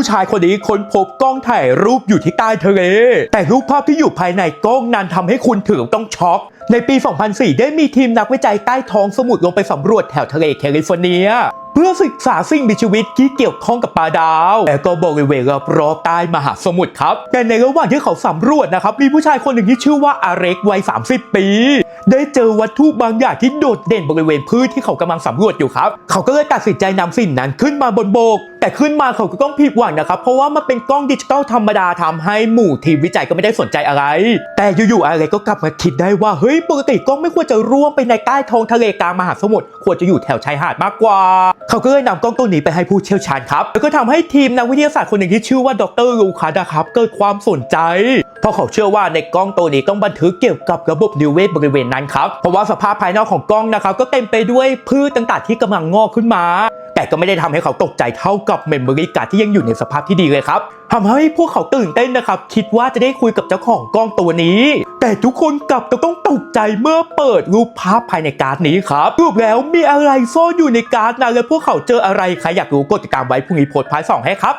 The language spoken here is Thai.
ผู้ชายคนนี้ค้นพบกล้องถ่ายรูปอยู่ที่ใต้ทะเล แต่รูปภาพที่อยู่ภายในกล้องนั้นทำให้คุณถึงต้องช็อกในปี 2004 ได้มีทีมนักวิจัยใต้ท้องสมุทรลงไปสำรวจแถวทะเลแคลิฟอร์เนีย เพื่อศึกษาสิ่งมีชีวิตที่เกี่ยวข้องกับปลาดาว และก็บริเวณรอบๆใต้มหาสมุทรครับ แต่ในระหว่างที่เขาสำรวจนะครับ มีผู้ชายคนหนึ่งที่ชื่อว่าอาเร็กวัย 30 ปี ได้เจอวัตถุบางอย่างที่โดดเด่นบริเวณพืชที่เขากำลังสำรวจอยู่ครับ เขาก็เลยตัดสินใจนำสิ่งนั้นขึ้นมาบนโบก แต่ขึ้นมาเขาก็ต้องผิดหวังนะครับ เพราะว่ามันเป็นกล้องดิจิตอลธรรมดาทำให้หมู่ทีมวิจัยก็ไม่ได้สนใจอะไร แต่อยู่ๆอาเร็กก็กลับมาคิดได้ว่าเฮ้ยปกติกล้องไม่ควรจะร่วงไปในใต้ท้องทะเลกลางมหาสมุทรควรจะอยู่แถวชายหาดมากกว่า เขาก็เลยนำกล้องตัวนี้ไปให้ผู้เชี่ยวชาญครับแล้วก็ทำให้ทีมนักวิทยาศาสตร์คนหนึ่งที่ชื่อว่าดรลูคัสนะครับเกิดความสนใจ เพราะเขาเชื่อว่าในกล้องตัวนี้ต้องบันทึกเกี่ยวกับระบบนิเวศบริเวณนั้นครับเพราะว่าสภาพภายนอกของกล้องนะครับก็เต็มไปด้วยพืชต่างๆที่กำลังงอกขึ้นมา แต่ก็ไม่ได้ทำให้เขาตกใจเท่ากับเมมโมรี่การ์ดที่ยังอยู่ในสภาพที่ดีเลยครับทำให้พวกเขาตื่นเต้นนะครับ คิดว่าจะได้คุยกับเจ้าของกล้องตัวนี้ แต่ทุกคนกลับต้องตกใจเมื่อเปิดรูปภาพภายในการ์ดนี้ครับรูปแล้วมีอะไรซ่อนอยู่ในการ์ดนะและพวกเขาเจออะไรใครอยากรู้กดติดตามไว้พรุ่งนี้โพสต์พาร์ทสองให้ครับ